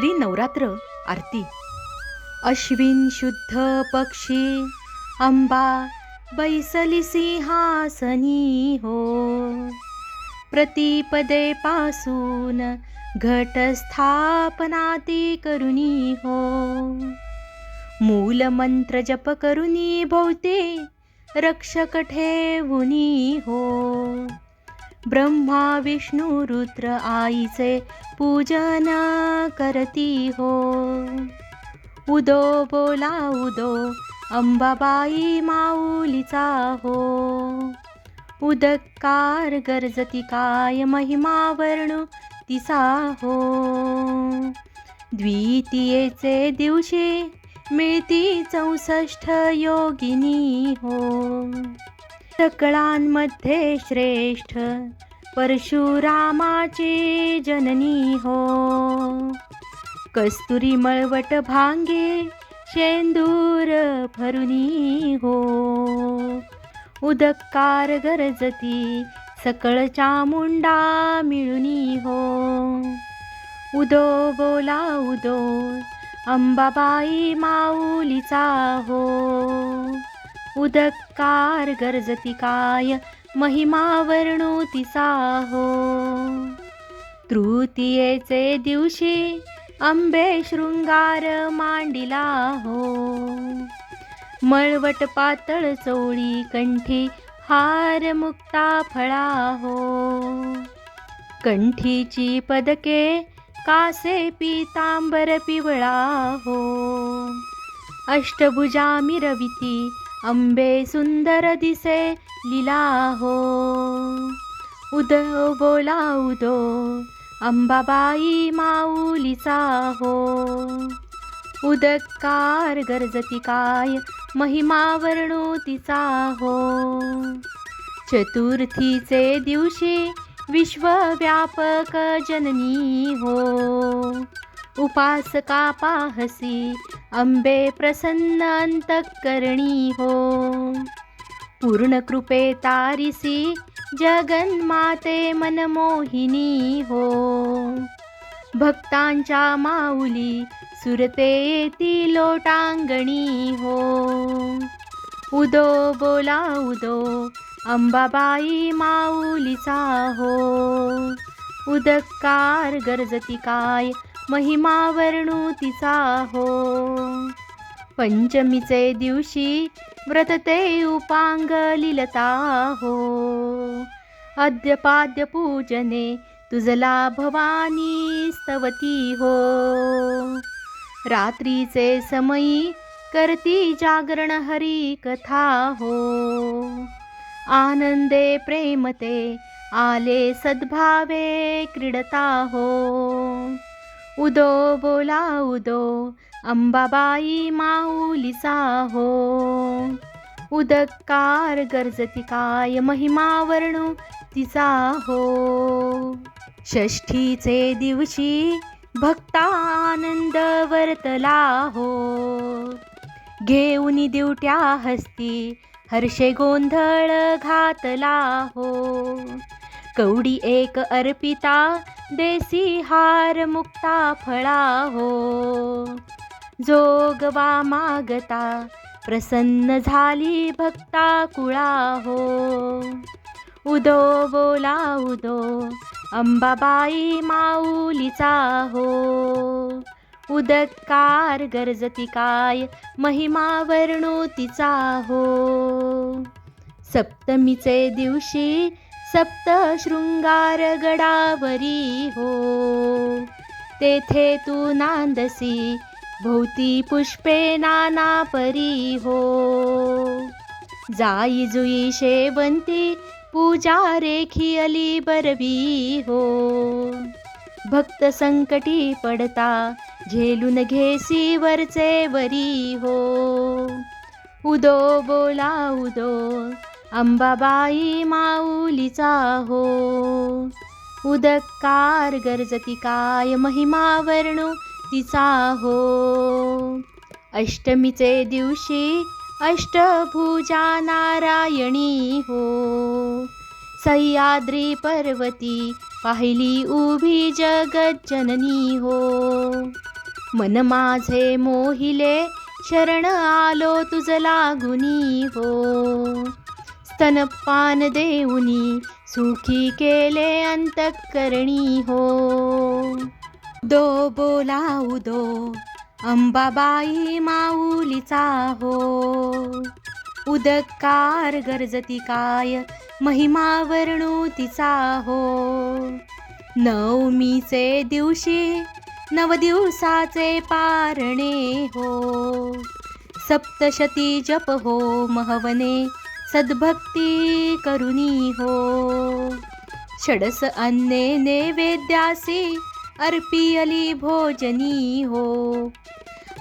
श्री नवरात्र आरती. अश्विन शुद्ध पक्षी अंबा बैसली सिंहासनी हो. प्रतिपदे पासून घटस्थापनाती करुणी हो. मूल मंत्र जप करुणी भोवते रक्षक ठेवुनी हो. ब्रह्मा विष्णू रुद्र आईचे पूजना करती हो. उदो बोला उदो अंबाबाई माऊलीचा हो. उदकार गरजती काय महिमा वर्णू तिचा हो. द्वितीयेचे दिवशी मिळती चौसष्ट योगिनी हो. सकळांमध्ये श्रेष्ठ परशुरामाची जननी हो. कस्तुरी मळवट भांगे शेंदूर भरुनी हो. उदकार गरजती सकळ चामुंडा मिळुनी हो. उदो बोला उदो अंबाबाई माऊलीचा हो. उदकार गरजती काय महिमा वर्णोती साहो। तृतीयेचे दिवशी अंबे शृंगार मांडिला हो मळवट पातळ चोळी कंठी हार मुक्ता फळा हो कंठीची पदके कासे पीतांबर पिवळा हो अष्टभुजा मिरविती अंबे सुंदर दिसे लीला हो। उदो बोला उदो अंबाबाई माऊलीचा हो। उदकार गरजती काय महिमा वर्णू तिचा हो। चतुर्थीचे दिवशी विश्वव्यापक जननी हो। उपासका पाहसी अंबे प्रसन्न अंतकरणी हो। पूर्ण कृपे तारिसी जगन्माते मनमोहिनी हो। भक्तांच्या माऊली सुरते ती लोटांगणी हो। उदो बोला उदो अंबाबाई माऊलीचा हो। उदकार गरजती काय महिमा वर्णू तिचा हो. पंचमीचे दिवशी व्रतते उपांग लिलता हो. अद्यपाद्य पूजने तुझला भवानी स्तवती हो. रात्रीचे समयी करती जागरण हरी कथा हो. आनंदे प्रेमते आले सद्भावे क्रीडता हो. उदो बोला उदो अंबाबाई माऊलीसा हो उदकार गरजती काय महिमा वर्णू तिचा हो. षष्ठीचे दिवशी भक्ता आनंद वर्तला हो. घेऊन दिवट्या हस्ती हर्षे गोंधळ घातला हो. कवडी एक अर्पिता देसी हार मुक्ता फळा हो। जोगवा मागता प्रसन्न झाली भक्ता कुळा हो। उदो बोला उदो अंबाबाई माऊलीचा हो। उदकार गरजती काय महिमा वर्णू तिचा हो। सप्तमीचे दिवशी सप्त शृंगार गडावरी हो। तेथे तू नांदसी भोवती पुष्पे नाना परी हो। जाई जुई शेवंती पूजा रेखी अली बरवी हो। भक्त संकटी पडता झेलून घेसी वरचे वरी हो। उदो बोला उदो अंबाबाई माऊलीचा हो. उदकार गरजती काय महिमा वर्णू तिचा हो. अष्टमीचे दिवशी अष्टभुजा नारायणी हो. सह्याद्री पर्वती पाहिली उभी जगज्जननी हो. मन माझे मोहिले शरण आलो तुझ लागुनी हो. स्तनपान देऊनी सुखी केले अंतकरणी हो. दो बोलाऊ दो अंबाबाई माऊलीचा हो. उदकार गरजती काय महिमा वर्णू तिचा हो. नवमीचे दिवशी नव दिवसाचे पारणे हो. सप्तशती जप हो महवने सद्भक्ती करुणी हो. षडस अन्ने नैवेद्यासी अर्पियली भोजनी हो.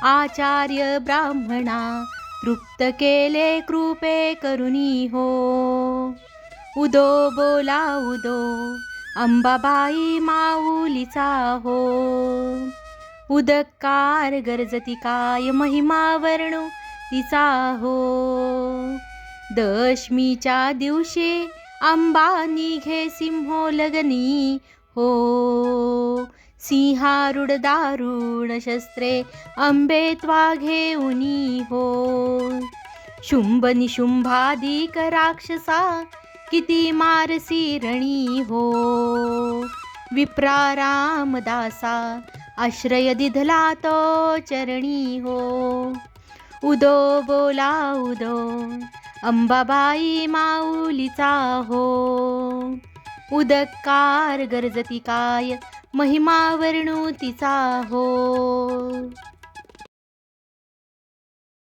आचार्य ब्राह्मणा तृप्त केले कृपे करुणी हो. उदो बोला उदो अंबाबाई माऊलीचा हो. उदकार गरजती काय महिमा वर्णू तिचा हो. दशमीच्या दिवशी आंबा निघे सिंहो लगनी हो सिंहारुड दारुण शस्त्रे अंबे त्वा घेऊनी हो शुंभ निशुंभाधिक राक्षसा किती मारसी रणी हो विप्रा रामदासा आश्रय दिधला तो चरणी. हो उदो बोला उदो अंबाबाई माऊलीचा हो. उदकार गरजती काय महिमा वर्णू तिचा हो.